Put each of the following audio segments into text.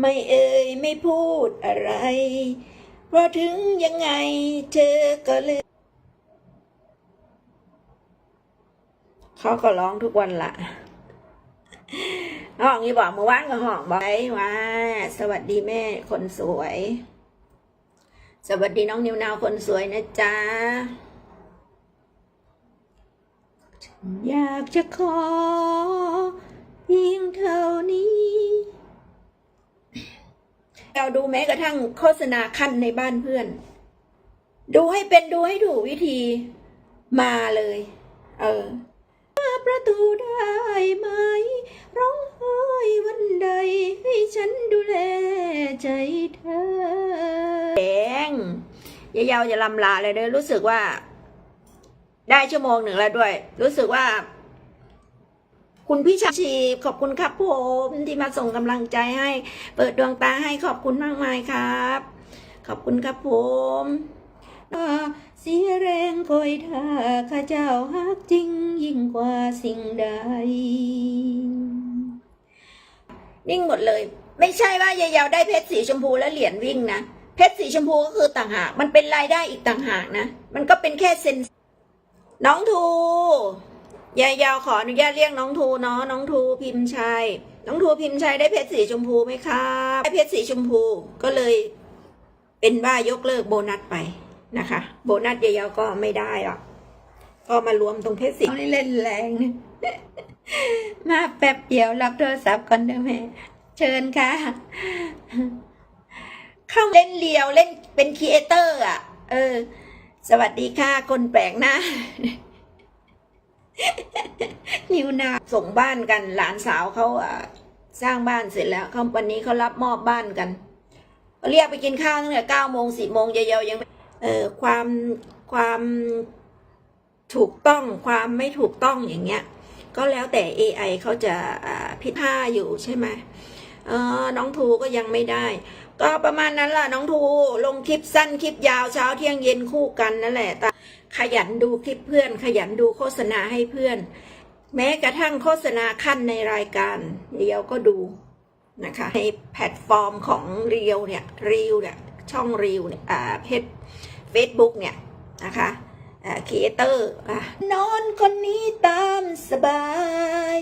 ไม่เอ่ยไม่พูดอะไร เพราะถึงยังไงเธอก็เลยเขาก็ร้องทุกวันละห้องนี้บอกเมื่อวานก็ห้องบอกไว้ว่า สวัสดีแม่คนสวย สวัสดีน้องนิวนาวคนสวยนะจ๊ะอยากจะขอเพียงเท่านี้ เราดูแม้กระทั่งโฆษณาขั้นในบ้านเพื่อน ดูให้เป็นดูให้ถูกวิธีมาเลย เออประตูได้ไหม ร้องไห้วันใด ให้ฉันดูแลใจเธอแดงยายาวจะลำลาเลยเด้อรู้สึกว่า ได้ชั่วโมงหนึ่งแล้วด้วย รู้สึกว่า คุณพี่ชาชีขอบคุณครับผมที่มาส่งกำลังใจให้ เปิดดวงตาให้ขอบคุณมากมายครับ ขอบคุณครับผมเสียแรงคอยท่าข้าเจ้าฮักจริงยิ่งกว่าสิ่งใด นิ่งหมดเลย ไม่ใช่ว่ายายยาวได้เพชรสีชมพูแล้วเหรียญวิ่งนะเพชรสีชมพูก็คือต่างหาก มันเป็นรายได้อีกต่างหากนะ มันก็เป็นแค่เซนน้องทู ยายยาวขออนุญาตเรียกน้องทูเนาะน้องทูพิมพ์ชัย น้องทูพิมพ์ชัยได้เพชรสีชมพูไหมครับได้เพชรสีชมพูก็เลย เป็นว่ายกเลิกโบนัสไปนะคะ โบนัสยายยาวก็ไม่ได้หรอกก็มารวมตรงเพชรสีนี่เล่นแรงมาแป๊บเดียวรับโทรศัพท์ก่อนเด้อแม่เชิญค่ะเข้าเล่นเลียวเล่นเป็นครีเอเตอร์อะ เออ สวัสดีค่ะคนแปลกหน้า นิวนาส่งบ้านกันหลานสาวเขาอะสร้างบ้านเสร็จแล้วเขาวันนี้เขารับมอบบ้านกันเรียกไปกินข้าวตั้งแต่เก้าโมงสิบโมงเยาวๆยังไม่เออความความถูกต้องความไม่ถูกต้องอย่างเงี้ย ก็แล้วแต่ AI เขาจะอ่าพิพาอยู่ใช่ไหมเออน้องทูก็ยังไม่ได้ ก็ประมาณนั้นล่ะน้องทูลงคลิปสั้นคลิปยาวเช้าเที่ยงเย็นคู่กันนั่นแหละแต่ขยันดูคลิปเพื่อน ขยันดูโฆษณาให้เพื่อน แม้กระทั่งโฆษณาขั้นในรายการเรียวก็ดูนะคะในแพลตฟอร์มของเรียวเนี่ยรีวเนี่ยช่องรีวเนี่ยอ่าเพจเฟซบุ๊กเนี่ยนะคะครีเอเตอร์นอนคนนี้ตามสบาย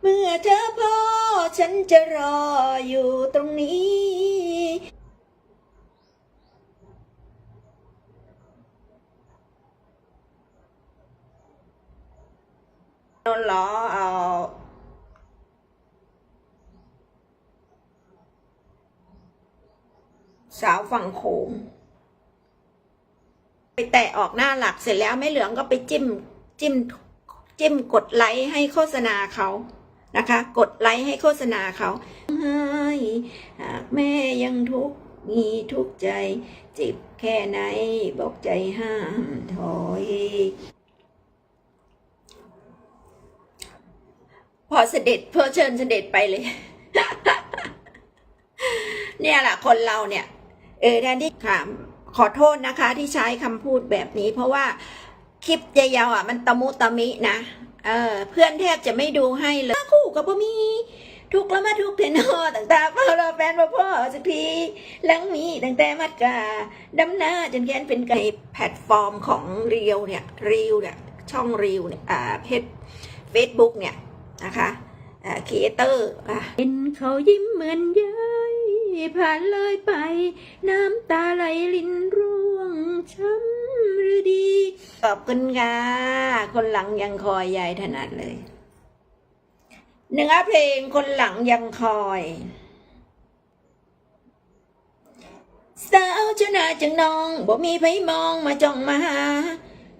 เมื่อเธอพอฉันจะรออยู่ตรงนี้ นนเหรอเอาสาวฝั่งโขงไปแตะออกหน้าหลักเสร็จแล้วแม่เหลืองก็ไปจิ้มจิ้มจิ้มกดไลค์ให้โฆษณาเขานะคะ กดไลค์ให้โฆษณาเขาให้หากแม่ยังทุกข์มีทุกข์ใจ จิบแค่ไหนบอกใจห้ามถอย พอเสด็จเพื่อเชิญเสด็จไปเลย เนี่ยแหละคนเราเนี่ย เออแทนที่ค่ะขอโทษนะคะ ที่ใช้คำพูดแบบนี้ เพราะว่าคลิปยาวๆอะ มันตะมุตะมินะเออเพื่อนแทบจะไม่ดูให้เลยคู่กับพ่อมีทุกข์แล้วมาทุกเทนอต่างๆพ่อราแฟนพ่อพ่อสักทีหลังมีตั้งแต่มัดกาดำหน้าจนแขนเป็นไก่แพลตฟอร์มของเรียวเนี่ยรีวเนี่ยช่องรีวเนี่ยอ่าเพจเฟซบุ๊กเนี่ย นะคะครีเอเตอร์เห็นเขายิ้มเหมือนย้ายผ่านเลยไป น้ำตาไหลลินร่วงช้ำหรือดี ขอบคุณค่ะ คนหลังยังคอยยายถนัดเลยเนื้อเพลงคนหลังยังคอยสาวเจ้าหน้าจังน้องบ่มีไผมองมาจ้องมาหา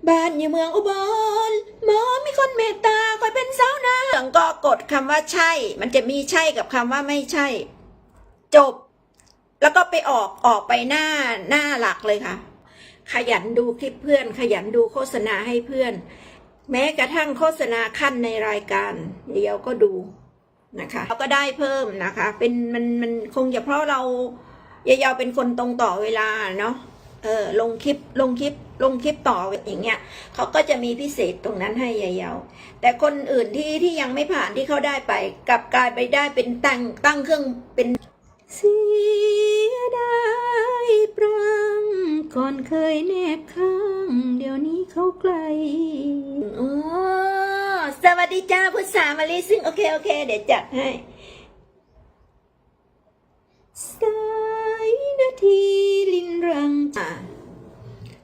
บ้านอยู่เมืองอุบลหมอมีคนเมตตาคอยเป็นสาวนาเหลืองก็กดคำว่าใช่ มันจะมีใช่กับคำว่าไม่ใช่ จบ แล้วก็ไปออกออกไปหน้าหน้าหลักเลยค่ะ ขยันดูคลิปเพื่อน ขยันดูโฆษณาให้เพื่อน แม้กระทั่งโฆษณาขั้นในรายการ เดียวก็ดูนะคะเราก็ได้เพิ่มนะคะ เป็นมันมันคงจะเพราะเรายายาวเป็นคนตรงต่อเวลาเนาะเออลงคลิปลงคลิป ลงคลิปต่ออย่างเงี้ยเขาก็จะมีพิเศษตรงนั้นให้ยาวๆแต่คนอื่นที่ที่ยังไม่ผ่านที่เขาได้ไปกลับกลายไปได้เป็นตั้งตั้งเครื่องเป็นเสียดายปรังก่อนเคยแนบข้าง เดี๋ยวนี้เขาไกลโอ้สวัสดีจ้าพุทธสามาลีซึ่งโอเคโอเค เดี๋ยวจัดให้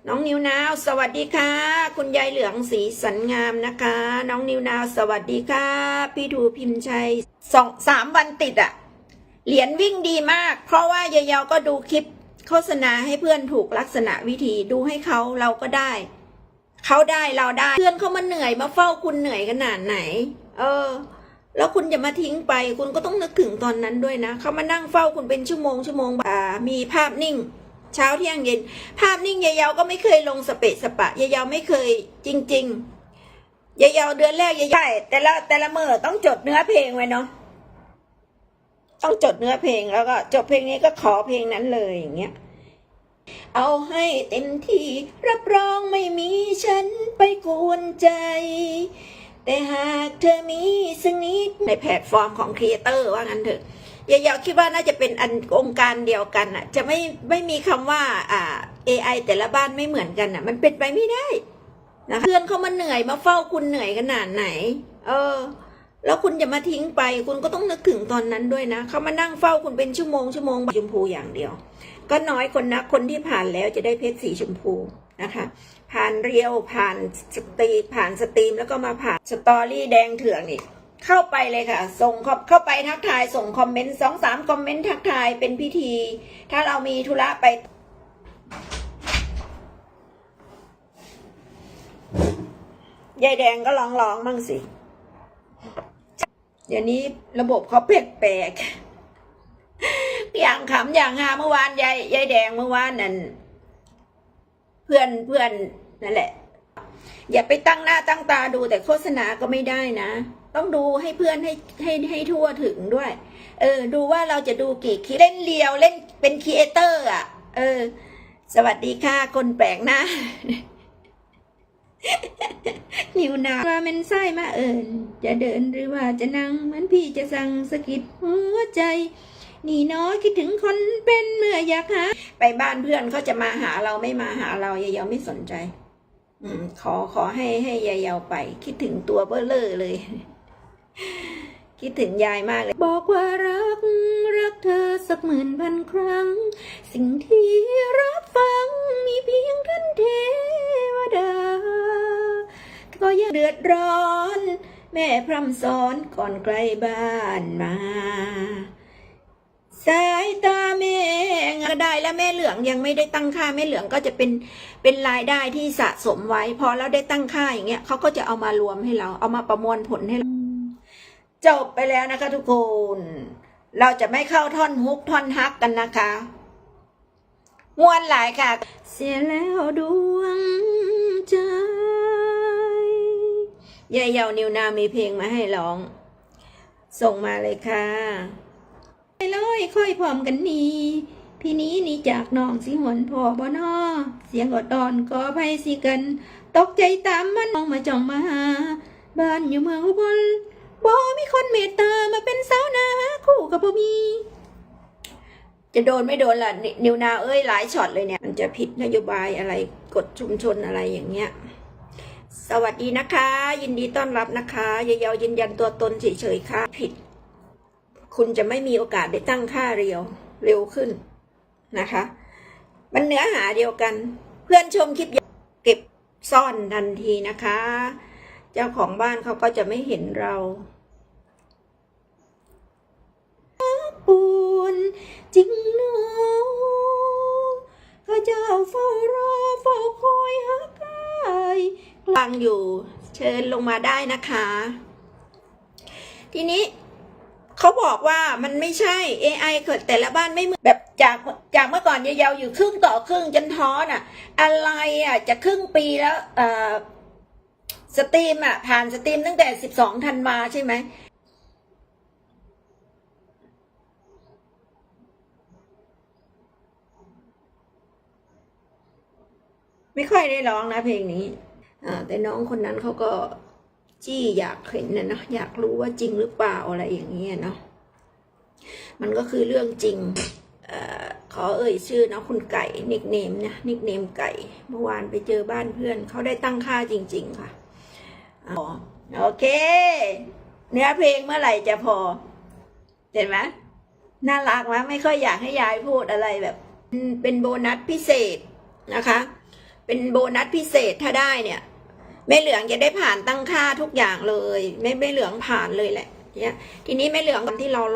น้องนิวนาว สวัสดีค่ะ คุณยายเหลืองสีสันงามนะคะ น้องนิวนาว สวัสดีค่ะ พี่ถูพิมพ์ชัยสองสามวันติดอะเหรียญวิ่งดีมาก เพราะว่ายายเยาก็ดูคลิปโฆษณาให้เพื่อนถูกลักษณะวิธีดูให้เขาเราก็ได้ เขาได้เราได้ เพื่อนเขามาเหนื่อยมาเฝ้าคุณเหนื่อยขนาดไหน เออ แล้วคุณจะมาทิ้งไป คุณก็ต้องนึกถึงตอนนั้นด้วยนะเขามานั่งเฝ้าคุณเป็นชั่วโมงชั่วโมงอ่ามีภาพนิ่ง เช้าเที่ยงเย็น ภาพนิ่งยายเยาก็ไม่เคยลงสเปะสปะยายเยาไม่เคยจริง ๆยายเยาเดือนแรกยายใช่แต่ละแต่ละเมื่อต้องจดเนื้อเพลงไว้เนาะต้องจดเนื้อเพลงแล้วก็จบเพลงนี้ก็ขอเพลงนั้นเลยอย่างเงี้ยเอาให้เต็มที่รับรองไม่มีฉันไปกวนใจ แต่หากเธอมีสักนิดในแพลตฟอร์มของครีเอเตอร์ว่างั้นเถอะ ยายาคิดว่าน่าจะเป็นอันองค์การเดียวกันอะ จะไม่ไม่มีคำว่าอ่า AI แต่ละบ้านไม่เหมือนกันอะ มันเป็นไปไม่ได้นะคะเพื่อนเขามาเหนื่อยมาเฝ้าคุณเหนื่อยขนาดไหน เออ แล้วคุณจะมาทิ้งไป คุณก็ต้องนึกถึงตอนนั้นด้วยนะเขามานั่งเฝ้าคุณเป็นชั่วโมงชั่วโมงชมพูอย่างเดียว ก็น้อยคนนะคนที่ผ่านแล้วจะได้เพชรสีชมพูนะคะ ผ่านเรียวผ่านสตรีผ่านสตรีมแล้วก็มาผ่านสตอรี่แดงเถื่อนอีก เข้าไปเลยค่ะ ส่งเข้าไปทักทาย ส่งคอมเมนต์สองสามคอมเมนต์ทักทายเป็นพิธี ถ้าเรามีธุระไปยายแดงก็ร้องร้องๆบ้งสิเดี๋ยวนี้ระบบเขาแปลกๆอย่างขำอย่างฮาเมื่อวานยายยายแดงเมื่อวานนั่นเพื่อนเพื่อนนั่นแหละ อย่าไปตั้งหน้าตั้งตาดูแต่โฆษณาก็ไม่ได้นะ ต้องดูให้เพื่อนให้ให้ให้ทั่วถึงด้วย เออ ดูว่าเราจะดูกี่คลิปเล่นเลียวเล่นเป็นครีเอเตอร์อะ เออ สวัสดีค่ะคนแปลกหน้านิวนาว่ามันไส้มาเอิญจะเดินหรือว่าจะนั่งเหมือนพี่จะสั่งสะกิดหัวใจ นี่น้อยคิดถึงคนเป็นเมื่ออยากหาไปบ้านเพื่อนเขาจะมาหาเราไม่มาหาเรายายเยาไม่สนใจ อืมขอขอให้ให้ยายเยาไป คิดถึงตัวเบ้อเลอเลย คิดถึงยายมากเลย บอกว่ารัก รักเธอสักหมื่นพันครั้ง สิ่งที่รับฟังมีเพียงท่านเทวดา ก็ยังเดือดร้อน แม่พร่ำสอนก่อนไกลบ้านมา สายตาแม่ก็ได้แล้วแม่เหลืองยังไม่ได้ตั้งค่าแม่เหลืองก็จะเป็นเป็นรายได้ที่สะสมไว้ พอเราได้ตั้งค่าอย่างเงี้ยเขาก็จะเอามารวมให้เรา เอามาประมวลผลให้เรา จบไปแล้วนะคะทุกคน เราจะไม่เข้าท่อนฮุกท่อนฮักกันนะคะมวนหลายค่ะ เสียแล้วดวงใจยายเยาวนิวนามีเพลงมาให้ร้อง ส่งมาเลยค่ะไปลยค่อยพร้อมกันนี้พี่นี้หนี่จากน้องสิหวนพ่อบ่นอเสียงกอดตอนก็ไพสิกัน ตกใจตามมันมองมาจ้องมาหาบ้านอยู่เมืองอุบล บ่มีคนเมตตามาเป็นสาวนาคู่กับบ่มี จะโดนไม่โดนล่ะนินิวนาเอ้ยหลายช็อตเลยเนี่ย มันจะผิดนโยบายอะไรกฎชุมชนอะไรอย่างเงี้ย สวัสดีนะคะ ยินดีต้อนรับนะคะยายเยายืนยันตัวตนเฉยๆค่ะ ผิด คุณจะไม่มีโอกาสได้ตั้งค่าเรียวเร็วขึ้นนะคะ มันเนื้อหาเดียวกัน เพื่อนชมคลิปเก็บซ่อนทันทีนะคะ เจ้าของบ้านเขาก็จะไม่เห็นเรา ปูนจริงเนาะข้าเจ้าเฝ้ารอเฝ้าคอยหากายกลางอยู่เชิญลงมาได้นะคะ ทีนี้เขาบอกว่ามันไม่ใช่ AI เกิดแต่ละบ้านไม่เหมือนแบบจากจากเมื่อก่อนยาวๆอยู่ครึ่งต่อครึ่งจนท้อน่ะ อะไรอะจะครึ่งปีแล้วสตรีมอะผ่านสตรีมตั้งแต่สิบสองธันวาใช่ไหม ไม่ค่อยได้ร้องนะเพลงนี้อ่าแต่น้องคนนั้นเขาก็จี้อยากเห็นนะเนาะอยากรู้ว่าจริงหรือเปล่าอะไรอย่างเงี้ยเนาะมันก็คือเรื่องจริงอขอเอ่ยชื่อนะคุณไก่นิกเนมเนี่ยนิกเนมไก่เมื่อวานไปเจอบ้านเพื่อนเขาได้ตั้งค่าจริง ๆ ค่ะอ๋อโอเค เนื้อเพลงเมื่อไหร่จะพอ เห็นไหมน่ารักไหมไม่ค่อยอยากให้ยายพูดอะไรแบบ เป็นโบนัสพิเศษนะคะ เป็นโบนัสพิเศษถ้าได้เนี่ยแม่เหลืองจะได้ผ่านตั้งค่าทุกอย่างเลย ไม่แม่เหลืองผ่านเลยแหละเนี่ยทีนี้แม่เหลืองตอนที่เราลง